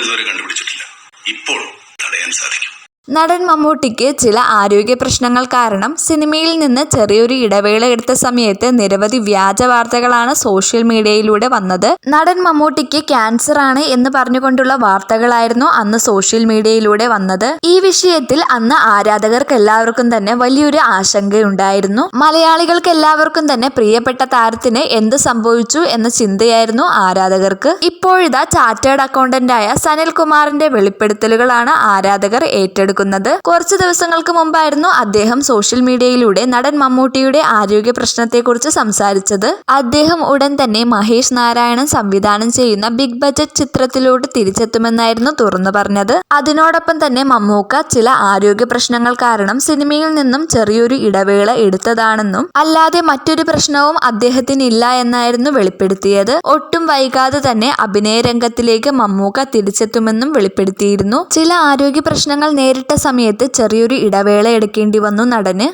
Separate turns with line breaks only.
ഇതുവരെ കണ്ടുപിടിച്ചിട്ടില്ല. ഇപ്പോൾ തടയാൻ സാധിക്കും.
നടൻ മമ്മൂട്ടിക്ക് ചില ആരോഗ്യ പ്രശ്നങ്ങൾ കാരണം സിനിമയിൽ നിന്ന് ചെറിയൊരു ഇടവേള എടുത്ത സമയത്ത് നിരവധി വ്യാജ വാർത്തകളാണ് സോഷ്യൽ മീഡിയയിലൂടെ വന്നത്. നടൻ മമ്മൂട്ടിക്ക് ക്യാൻസർ ആണ് എന്ന് പറഞ്ഞുകൊണ്ടുള്ള വാർത്തകളായിരുന്നു അന്ന് സോഷ്യൽ മീഡിയയിലൂടെ വന്നത്. ഈ വിഷയത്തിൽ അന്ന് ആരാധകർക്ക് എല്ലാവർക്കും തന്നെ വലിയൊരു ആശങ്കയുണ്ടായിരുന്നു. മലയാളികൾക്ക് എല്ലാവർക്കും തന്നെ പ്രിയപ്പെട്ട താരത്തിന് എന്ത് സംഭവിച്ചു എന്ന ചിന്തയായിരുന്നു ആരാധകർക്ക്. ഇപ്പോഴിതാ ചാർട്ടേഡ് അക്കൗണ്ടന്റായ സനിൽ കുമാറിന്റെ വെളിപ്പെടുത്തലുകളാണ് ആരാധകർ ഏറ്റെടുക്കുന്നത് കുറച്ചു ദിവസങ്ങൾക്ക് മുമ്പായിരുന്നു അദ്ദേഹം സോഷ്യൽ മീഡിയയിലൂടെ നടൻ മമ്മൂട്ടിയുടെ ആരോഗ്യ പ്രശ്നത്തെക്കുറിച്ച് സംസാരിച്ചത്. അദ്ദേഹം ഉടൻ തന്നെ മഹേഷ് നാരായണൻ സംവിധാനം ചെയ്യുന്ന ബിഗ് ബജറ്റ് ചിത്രത്തിലോട്ട് തിരിച്ചെത്തുമെന്നായിരുന്നു തുറന്നു പറഞ്ഞത്. അതിനോടൊപ്പം തന്നെ മമ്മൂക്ക ചില ആരോഗ്യ പ്രശ്നങ്ങൾ കാരണം സിനിമയിൽ നിന്നും ചെറിയൊരു ഇടവേള എടുത്തതാണെന്നും അല്ലാതെ മറ്റൊരു പ്രശ്നവും അദ്ദേഹത്തിന് ഇല്ല എന്നായിരുന്നു വെളിപ്പെടുത്തിയത്. ഒട്ടും വൈകാതെ തന്നെ അഭിനയ രംഗത്തിലേക്ക് മമ്മൂക്ക തിരിച്ചെത്തുമെന്നും വെളിപ്പെടുത്തിയിരുന്നു. ചില ആരോഗ്യ പ്രശ്നങ്ങൾ നേരിട്ട സമയത്ത് ചെറിയൊരു ഇടവേള എടുക്കേണ്ടി വന്നു നടന്.